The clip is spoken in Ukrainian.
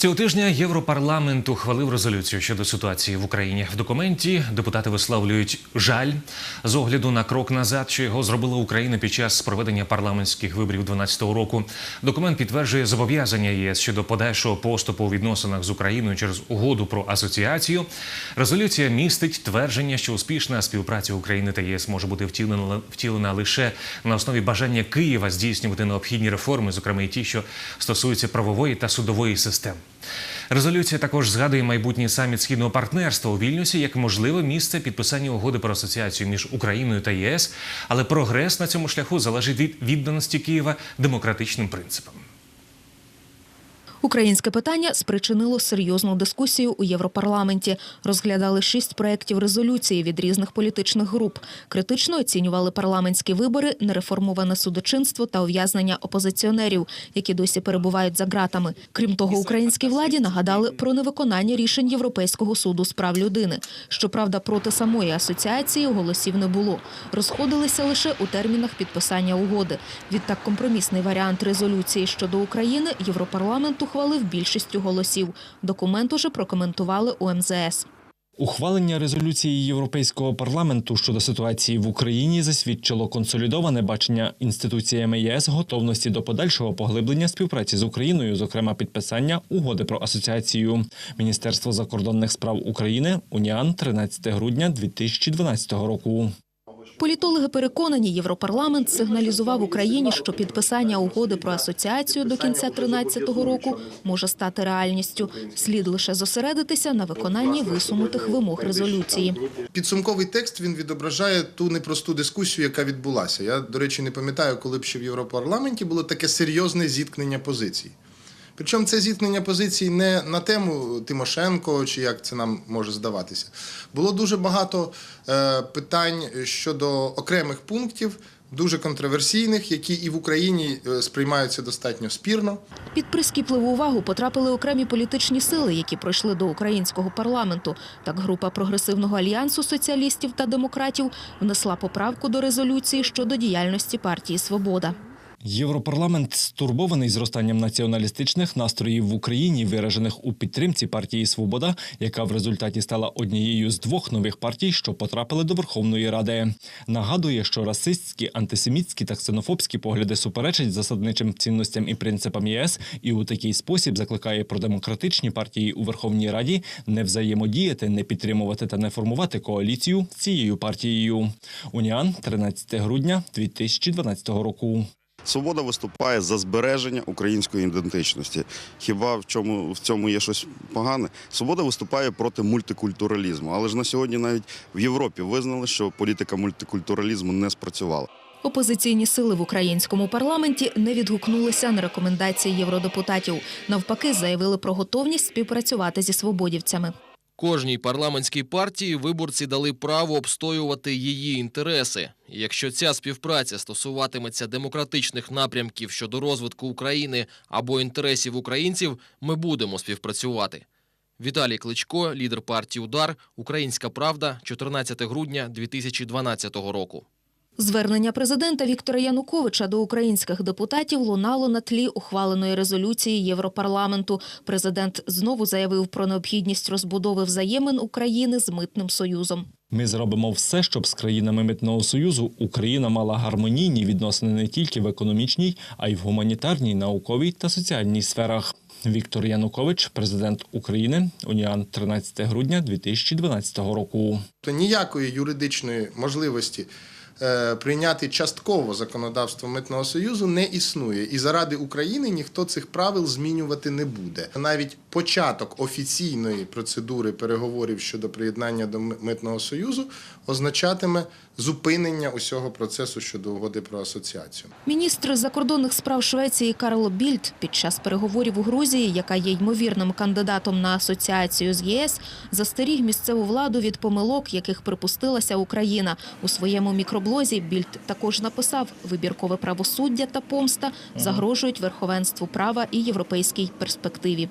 Цього тижня Європарламент ухвалив резолюцію щодо ситуації в Україні. В документі депутати висловлюють жаль з огляду на крок назад, що його зробила Україна під час проведення парламентських виборів 2012 року. Документ підтверджує зобов'язання єС щодо подальшого поступу у відносинах з Україною через угоду про асоціацію. Резолюція містить твердження, що успішна співпраця України та ЄС може бути втілена, втілена лише на основі бажання Києва здійснювати необхідні реформи, зокрема і ті, що стосуються правової та судової систем. Резолюція також згадує майбутній саміт східного партнерства у Вільнюсі як можливе місце підписання угоди про асоціацію між Україною та ЄС, але прогрес на цьому шляху залежить від відданості Києва демократичним принципам. Українське питання спричинило серйозну дискусію у Європарламенті. Розглядали шість проєктів резолюції від різних політичних груп. Критично оцінювали парламентські вибори, нереформоване судочинство та ув'язнення опозиціонерів, які досі перебувають за ґратами. Крім того, українській владі нагадали про невиконання рішень Європейського суду з прав людини. Щоправда, проти самої асоціації голосів не було. Розходилися лише у термінах підписання угоди. Відтак, компромісний варіант резолюції щодо України Європарламент ухвалив більшістю голосів. Документ уже прокоментували у МЗС. Ухвалення резолюції Європейського парламенту щодо ситуації в Україні засвідчило консолідоване бачення інституціями ЄС готовності до подальшого поглиблення співпраці з Україною, зокрема підписання угоди про асоціацію. Міністерство закордонних справ України Уніан 13 грудня 2012 року. Політологи переконані, Європарламент сигналізував Україні, що підписання угоди про асоціацію до кінця 2013 року може стати реальністю. Слід лише зосередитися на виконанні висунутих вимог резолюції. Підсумковий текст він відображає ту непросту дискусію, яка відбулася. Я, до речі, не пам'ятаю, коли б ще в Європарламенті було таке серйозне зіткнення позицій. Причому це зіткнення позицій не на тему Тимошенко, чи як це нам може здаватися. Було дуже багато е, питань щодо окремих пунктів, дуже контроверсійних, які і в Україні е, сприймаються достатньо спірно. Під прискіпливу увагу потрапили окремі політичні сили, які пройшли до українського парламенту. Так, група прогресивного альянсу соціалістів та демократів внесла поправку до резолюції щодо діяльності партії Свобода. Європарламент стурбований зростанням націоналістичних настроїв в Україні, виражених у підтримці партії Свобода, яка в результаті стала однією з двох нових партій, що потрапили до Верховної Ради. Нагадує, що расистські, антисемітські та ксенофобські погляди суперечать засадничим цінностям і принципам ЄС, і у такий спосіб закликає продемократичні партії у Верховній Раді не взаємодіяти, не підтримувати та не формувати коаліцію цією партією. Уніан 13 грудня 2012 року. Свобода виступає за збереження української ідентичності. Хіба в чому в цьому є щось погане? Свобода виступає проти мультикультуралізму, але ж на сьогодні навіть в Європі визнали, що політика мультикультуралізму не спрацювала. Опозиційні сили в українському парламенті не відгукнулися на рекомендації євродепутатів. Навпаки, заявили про готовність співпрацювати зі свободівцями. Кожній парламентській партії виборці дали право обстоювати її інтереси. Якщо ця співпраця стосуватиметься демократичних напрямків щодо розвитку України або інтересів українців, ми будемо співпрацювати. Віталій Кличко, лідер партії Удар, Українська Правда, 14 грудня 2012 року. Звернення президента Віктора Януковича до українських депутатів лунало на тлі ухваленої резолюції Європарламенту. Президент знову заявив про необхідність розбудови взаємин України з митним союзом. Ми зробимо все, щоб з країнами митного союзу Україна мала гармонійні відносини не тільки в економічній, а й в гуманітарній, науковій та соціальній сферах. Віктор Янукович, президент України, Уніан 13 грудня 2012 року. То ніякої юридичної можливості прийняти частково законодавство митного союзу не існує, і заради України ніхто цих правил змінювати не буде. Навіть початок офіційної процедури переговорів щодо приєднання до митного союзу означатиме зупинення усього процесу щодо угоди про асоціацію. Міністр закордонних справ Швеції Карло Більд під час переговорів у Грузії, яка є ймовірним кандидатом на асоціацію з ЄС, застеріг місцеву владу від помилок, яких припустилася Україна. У своєму мікроблозі Більд також написав: вибіркове правосуддя та помста загрожують верховенству права і європейській перспективі.